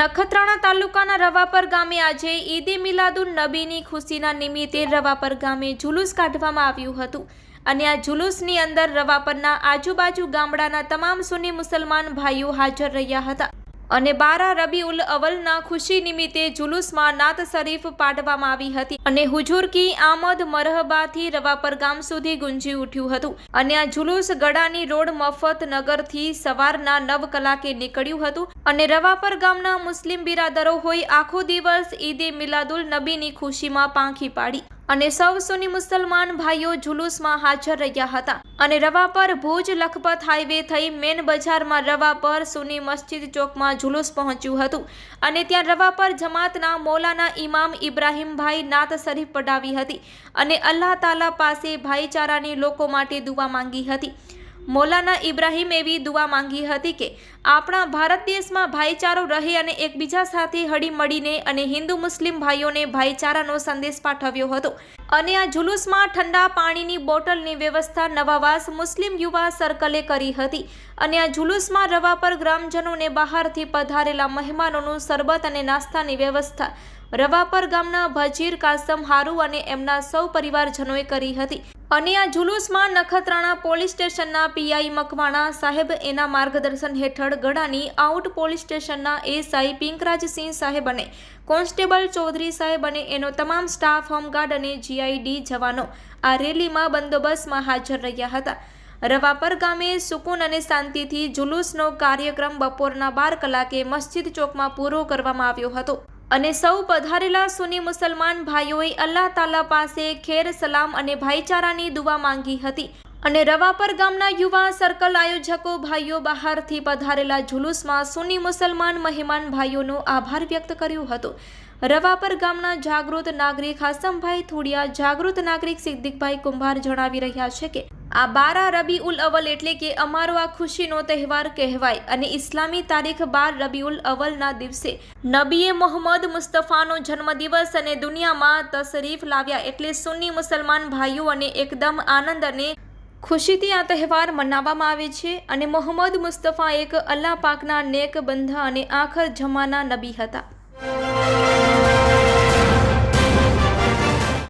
નખત્રાણા તાલુકાના રવાપર ગામે આજે ઈદે મિલાદુન નબીની ખુશીના નિમિત્તે રવાપર ગામે જુલુસ કાઢવામાં આવ્યું હતું. અને આ જુલુસની અંદર રવાપરના આજુબાજુ ગામડાના તમામ સુન્ની મુસલમાન ભાઈઓ હાજર રહ્યા હતા. અને બારા રબી ઉલ અવલના ખુશી નિમિત્તે જુલુસમાં નાત શરીફ પાડવામાં આવી હતી અને હુજુર કી આમદ મરહબાથી રવાપર ગામ સુધી ગુંજી ઉઠ્યું હતું. અને આ જુલુસ ગડાની રોડ મફત નગરથી સવારના નવ કલાકે નીકળ્યું હતું અને રવાપર ગામના મુસ્લિમ બિરાદરો હોય આખો દિવસ ઈદે મિલાદુલ નબીની ખુશીમાં પાંખી પાડી. અને સૌ સુની મુસલમાન ભાઈઓ જુલુસમાં હાજર રહ્યા હતા. અને રવા પર ભુજ લખપત હાઈવે થઈ મેન બજારમાં રવા પર સુની મસ્જિદ ચોકમાં જુલુસ પહોંચ્યું હતું. અને ત્યાં રવા પર જમાતના મૌલાના ઇમામ ઇબ્રાહીમભાઈ નાત શરીફ પડાવી હતી. અને અલ્લાહ તાલા પાસે ભાઈચારાની લોકો માટે દુવા માંગી હતી. મૌલાના ઇબ્રાહીમ એવી દુઆ માંગી હતી કે, આપણા ભારત દેશમાં ભાઈચારો રહે અને એકબીજા સાથે હળી મળીને અને હિન્દુ મુસ્લિમ ભાઈઓને ભાઈચારાનો સંદેશ પાઠવ્યો હતો. અને આ જુલુસમાં ઠંડા પાણીની બોટલની વ્યવસ્થા નવાવાસ મુસ્લિમ યુવા સર્કલે કરી હતી. અને આ જુલુસમાં રવા પર ગ્રામજનોને બહારથી પધારેલા મહેમાનોનું શરબત અને નાસ્તાની વ્યવસ્થા રવાપર ગામના ભજીર, કાસમ, હારુ અને એમના સૌ પરિવારજનોએ કરી હતી. અને આ જુલુસમાં નખત્રાણા પોલીસ સ્ટેશનના પીઆઈ મકવાણા સાહેબ એના માર્ગદર્શન હેઠળ ગડાની આઉટ પોલીસ સ્ટેશનના એસઆઈ પિંકરાજસિંહ સાહેબ અને કોન્સ્ટેબલ ચૌધરી સાહેબ અને એનો તમામ સ્ટાફ, હોમગાર્ડ અને જીઆઈડી જવાનો આ રેલીમાં બંદોબસ્તમાં હાજર રહ્યા હતા. રવાપર ગામે સુકૂન અને શાંતિથી જુલુસનો કાર્યક્રમ બપોરના બાર કલાકે મસ્જિદ ચોકમાં પૂરો કરવામાં આવ્યો હતો. અને સૌ પધારેલા સુની મુસલમાન ભાઈઓએ અલ્લાહ તાલા પાસે ખેર, સલામ અને ભાઈચારાની દુવા માંગી હતી. અને રવાપર ગામના યુવા સર્કલ આયોજકો ભાઈઓ બહારથી પધારેલા જુલુસમાં સુની મુસલમાન મહેમાન ભાઈઓનો આભાર વ્યક્ત કર્યો હતો. રવાપર ગામના જાગૃત નાગરિક હાસમભાઈ થોડિયા, જાગૃત નાગરિક સિદ્દિકભાઈ કુંભાર જણાવી રહ્યા છે કે આ બારા રબી ઉલ અવલ એટલે કે અમારો આ ખુશીનો તહેવાર કહેવાય અને ઇસ્લામી તારીખ બાર રબી ઉલ અવલના દિવસે નબીએ મોહમ્મદ મુસ્તફાનો જન્મદિવસ અને દુનિયામાં તશરીફ લાવ્યા એટલે સુન્ની મુસલમાન ભાઈઓ અને એકદમ આનંદ અને ખુશીથી આ તહેવાર મનાવવામાં આવે છે અને મોહમ્મદ મુસ્તફા એક અલ્લાહ પાકના નેક બંધા અને આખર જમાના નબી હતા.